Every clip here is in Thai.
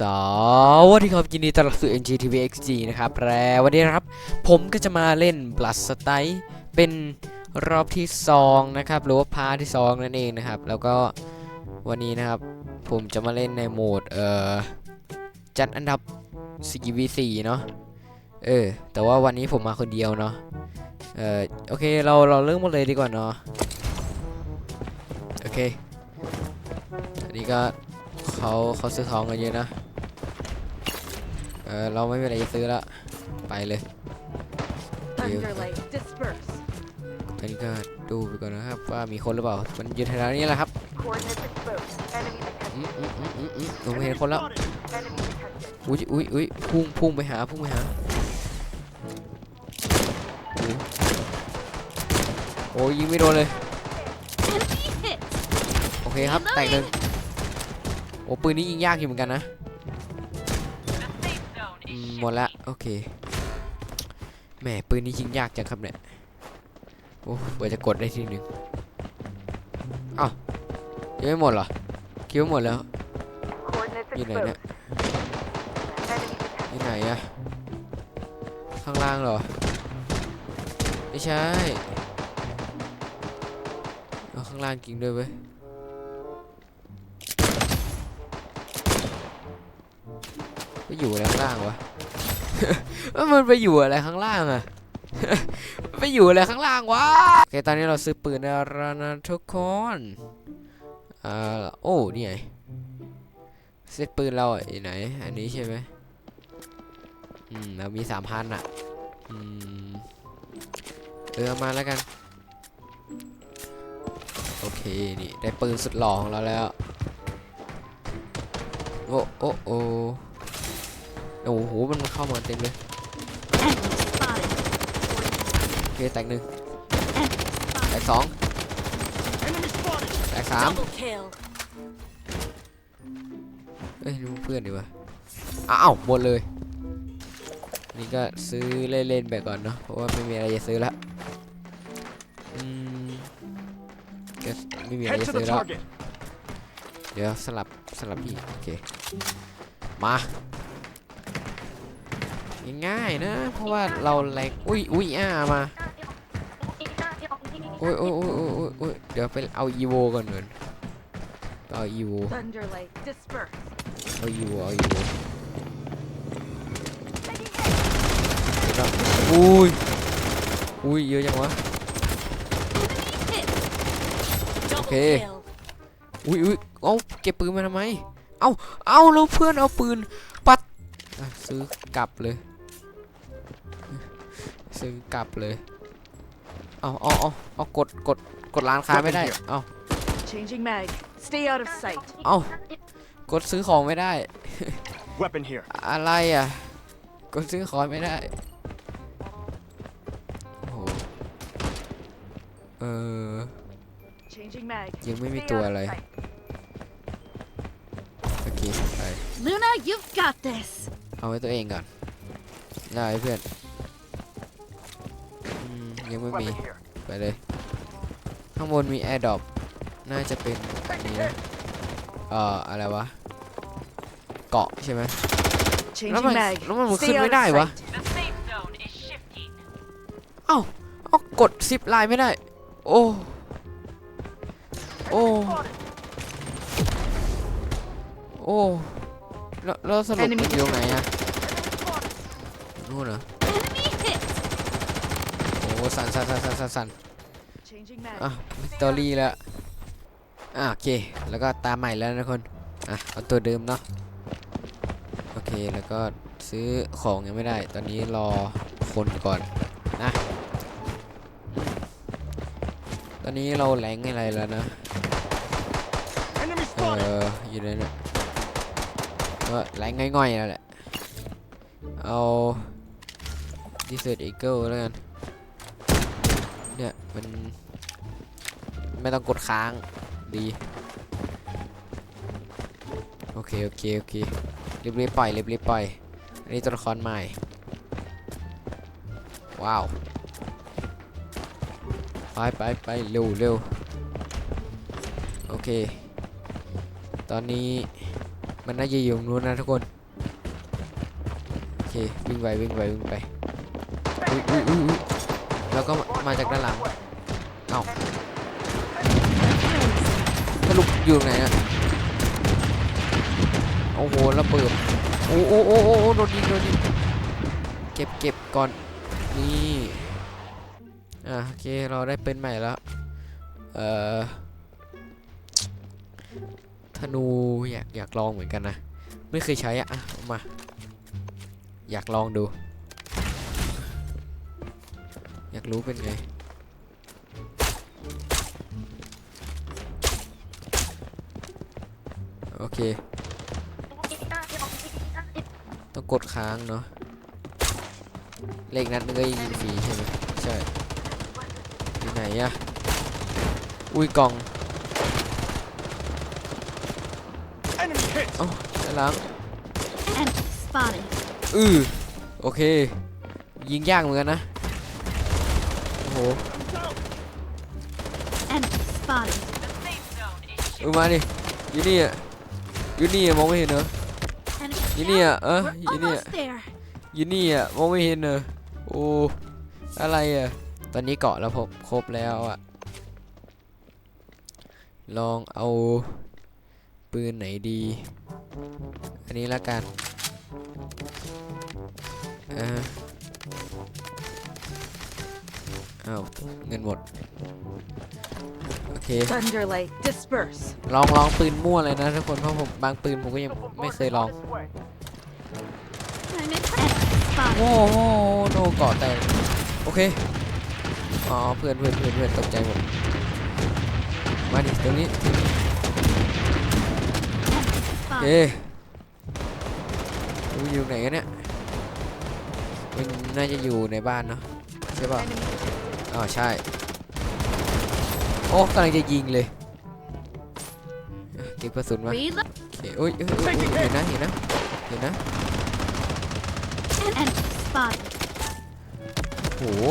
สวัสดีครับยินดีต้อนรับสู่ NGTV XG นะครับแล้ววันนี้นะครับ ผมก็จะมาเล่น Blood s t y เป็นรอบที่2นะครับหรือว่าพาร์ทที่2นั่นเองนะครับ แล้วก็วันนี้นะครับ ผมจะมาเล่นในโหมดเอ่อจัดอันดับ 4v4 เนาะเออ แต่ว่าวันนี้ผมมาคนเดียวเนาะเออโอเคเราเราเริ่มมาเลยดีกว่าเนาะโอเคอันนี้ก็เขาเขาซื้อของกันเยอะนะ เออเราไม่มีอะไรจะซื้อละไปเลย Thunderlight, disperse. อันนี้ก็ดูไปก่อนนะครับว่ามีคนหรือเปล่า มันอยู่แถวๆนี้แหละครับ Coordinates exposed. Enemy detected. อืมอืมอืมอืมอืมผมเห็นคนแล้ว Enemy detected. อุ้ยอุ้ยอุ้ยพุ่งพุ่งไปหาพุ่งไปหาอุ๊ยโอ้ยยิงไม่โดนเลยโอเคครับแตกหนึ่งโอ้ปืนนี้ยิงยากอยู่เหมือนกันนะอืม หมดละโอเคแหมปืนนี้ยิงยากจังครับเนี่ยโอ้เผื่อจะกดได้ทีหนึ่งอ้าวยังไม่หมดเหรอคิดว่าหมดแล้วอยู่ไหนเนี่ยอยู่ไหนอะข้างล่างเหรอไม่ใช่เอาข้างล่างจริงด้วยเว้ยไปอยู่ข้างล่างวะ มันไปอยู่อะไรข้างล่างอะไปอยู่อะไรข้างล่างวะโอเคตอนนี้เราซื้อปืนแล้วนะทุกคนอ่าโอ้นี่ไงเซตปืนเราอะอยู่ไหน อันนี้ใช่ไหมอืมเรามีสามพันอะอืมเออมาแล้วกันโอเคนี่ได้ปืนสุดหล่อของเราแล้วโอ้โอ้โอ้ โอ้โหมันเข้ามาเต็มเลยโอเคแตกหนึ่งแตกสองแตกสาม Double kill. เอ้ยดูเพื่อนดีวะอ้าวหมดเลย นี่ก็ซื้อเล่นๆไปก่อนเนาะเพราะว่าไม่มีอะไรจะซื้อละอืมก็ไม่มีอะไร Head จะ to ซื้ the อแล้ว target. เดี๋ยวสลับสลับที่โอเคมา ง่ายๆนะ เพราะว่าเราแรงอุ้ยอุ้ยอ่ามาโอ้ยโอ้ยโอ้ยโอ้ยโอ้ยโอ้ยเดี๋ยวไปเอาอีโวก่อนเงินเอาอีโวเอาอีโวเอาอีโวอุ้ยอุ้ยเยอะจังวะ Double Okay. kill. อุ้ยอุ้ยเอาเก็บปืนมาทำไมเอาเอาแล้วเพื่อนเอาปืนปัดซื้อกลับเลย ซื้อกลับเลย เอาเอาเอาเอากดกดกดร้านค้าไม่ได้ เอา Changing mag. Stay out of sight. เอากดซื้อของไม่ได้ Weapon here. อะไรอะ กดซื้อของไม่ได้ โอ้โห เออ Changing mag. ยังไม่มี Stay ตัว out of อะไร sight. โอเคไป Luna, you've got this. เอาไว้ตัวเองก่อน ได้เพื่อนอืมยังไม่มี Weapon here. ไปเลย ข้างบนมีแอร์ดรอปน่าจะเป็นอันนี้นะเอ่ออะไรวะ เกาะใช่ไหมแล้ว Changing มัน mag. แล้วมันขึ้ Stay น out ไม่ of ได้วะ sight. The safe zone is shifting. เอ้าเอ้ากดซิปไลน์ไม่ได้ โอ้โอ้โอ้แล้วแล้วสรุป Enemy มันอยู่ไหนอะ นู่นเหรอ Enemy hit. โอ้สั่นสั่นสั่นสั่นสั่นสั่น Changing mag. อะวิกตอรี่แล้วอะโอเค แล้วก็ตามใหม่แล้วนะคน อะ เอาตัวเดิมเนาะ โอเค แล้วก็ซื้อของยังไม่ได้ ตอนนี้รอคนก่อนนะ ตอนนี้เราแรงอะไรแล้วนะ Enemy เอ spotted. ออยู่ในเนี่ยก็แรงง่อยๆแล้วแหละ เอา ดิเซอร์อีเกิลแล้วกัน เนี่ย มัน ไม่ต้องกดค้าง ดี โอเค โอเค โอเครีบๆปล่อยรีบๆปล่อย อันนี้ตัวละครใหม่ ว้าว ไปไปไปเร็วเร็วโอเค ตอนนี้มันน่าจะอยู่ตรงนู้นนะทุกคน โอเค วิ่งไปวิ่งไปวิ่งไป อุ้ยอุ้ยอุ้ยอุ้ยแล้วก็มาจากด้านหลัง เอ้าสรุปอยู่ไหนอะโอ้โหระเบิดโอ้โอ้โอ้โอ้โอ้โดนยิงโดนยิงเก็บเก็บก่อน นี่ อะโอเค เราได้เปืนใหม่แล้ว เอ่อ ธนูอยากอยากลองเหมือนกันนะ ไม่เคยใช้อะอะเอามา อยากลองดู อยากรู้เป็นไง โอเค ต้องกดค้างเนาะเลขนัดนึงก็ยิงฟรีใช่ไหมใช่อยู่ไหนอะอุ้ยกล่อง Enemy hit! เอ้าด้านหลัง Enemy spotted. อือโอเค ยิงยากเหมือนกันนะโอ้โห Enemy spotted. The safe zone is เออมาดิอยู่นี่อะอยู่นี่อะมองไม่เห็นเหรอ Enemy อยู่นี่อะเออ We're อยู่นี่อะ almost there. อยู่นี่อะมองไม่เห็นเหรอโอ้อะไรอะตอนนี้เกาะแล้วผมครบแล้วอะ ลองเอาปืนไหนดี อันนี้ละกันเออเอาเงินหมด โอเค Thunderlight, disperse. ลองลองปืนมั่วเลยนะทุกคนเพราะผมบางปืนผมก็ยังไม่เคยลอง This way. I'm in. Enemy spotted. โอ้โหโนเกาะแตกโอเค อ๋อ เพื่อนเพื่อนเพื่อนเพื่อนตกใจหมด มาดิตรงนี้ตรงนี้ Enemy เอ๊ spotted. ดูอยู่ไหนกันเนี่ยมันน่าจะอยู่ในบ้านเนาะใช่ป่ะ อ๋อใช่ โอ้กำลังจะยิงเลยเก็บกระสุนมาโอเคโอ้ยเอ้ยเอ้ยเห็นนะเห็นนะเห็นนะโอ้โห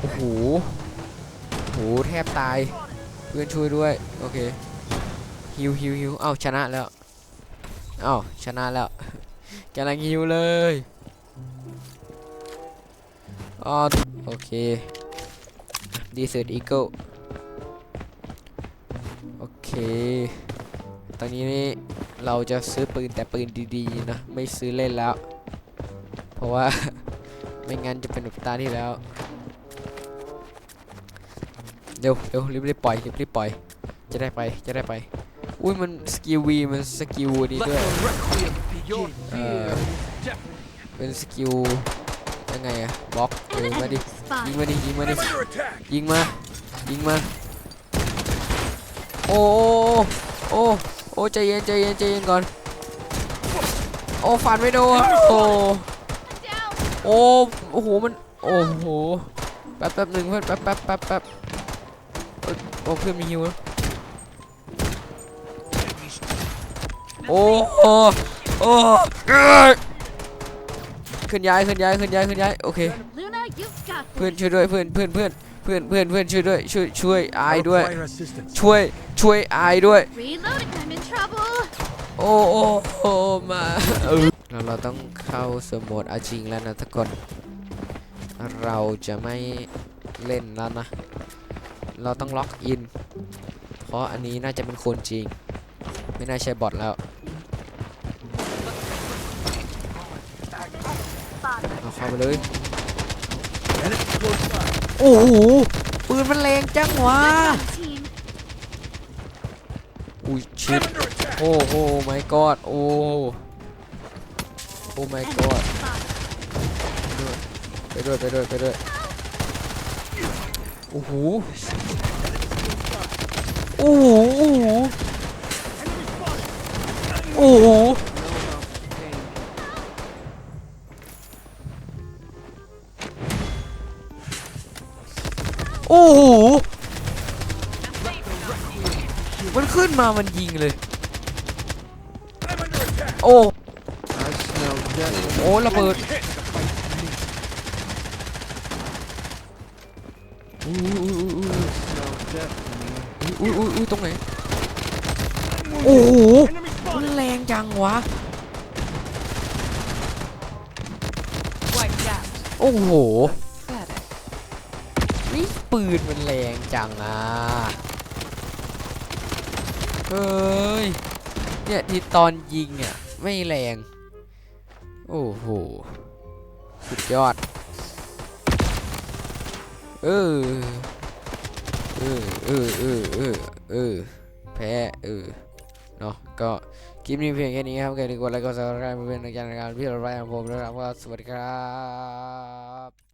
โอ้โหโอ้โหแทบตายเพื่อนช่วยด้วย โอเคฮิวฮิวฮิวเอ้าชนะแล้วเอ้าชนะแล้วกำลังฮิวเลย อ๋อโอเคดีเซอร์อีเกิลโอเค ตอนนี้นี่เราจะซื้อปืนแต่ปืนดีๆนะ ไม่ซื้อเล่นแล้ว เพราะว่า ไม่งั้นจะเป็นแบบตาที่แล้ว เร็วเร็วรีบรีบปล่อยรีบรีบปล่อย จะได้ไปจะได้ไป อุ้ยมันสกิลวีมันสกิลนี้ด้วย Your เออ fear. เป็นสกิล ยังไงอะบล็อกเออ Enemy มาดิยิง spotted. มาดิยิงมาดิ Under attack! ยิงมายิงมาโอ้โอ้โอ้ใจเย็นใจเย็นใจเย็นก่อนโอ้ฟันไม่โดนโอ้โอ้โอ้โหมันโอ้โหแป๊บแป๊บหนึ่งเพื่อนแป๊บแป๊บแป๊บแป๊บเอ้ยโอ้เพื่อนมีฮิวแล้วโอ้โอ้โอ้เอ้ย ขึ้นย้ายขึ้นย้ายขึ้นย้ายขึ้นย้ายโอเค Luna, you've got เพื่อน this. ช่วยด้วยเพื่อนเพื่อนเพื่อนเพื่อนเพื่อนเพื่อนช่วยด้วยช่วยช่วยอายด้วย Require assistance. ช่วยช่วยอายด้วย Reloading. I'm in trouble. โอ้โอ้โอ้มาเออเราเราต้องเข้าสโหมดเอาจริงแล้วนะทุกคน เราจะไม่เล่นแล้วนะ เราต้องล็อกอิน เพราะอันนี้น่าจะเป็นคนจริง ไม่น่าใช่บอทแล้ว เอาเข้าไปเลย โอ้โห ปืนมันแรงจังวะ Team. อุ้ยชิด Under attack! โอ้โห my god โอ้ โอ้ my god Enemy spotted. ไปด้วยไปด้วยไปด้วยโอ้โหโอ้โหโอ้โหโอ้โห โอ้โหมันขึ้นมามันยิงเลย โอ้โอ้ระเบิดอุ้ยอุ้ยอุ้ยอุ้ยอุ้ยตรงไหนโอ้โหมันแรงจังวะโอ้โห นี่ปืนมันแรงจังอะเฮ้ยเนี่ยที่ตอนยิงอะไม่แรง โอ้โห สุดยอด เออ เออ เออ เออ เออ เออ แพ้ เออ เนาะก็ คลิปนี้เพียงแค่นี้ครับใครที่กดไลค์กดซับสไครป์เพื่อนๆในการรายการพี่เราไปของผมนะครับก็สวัสดีครับ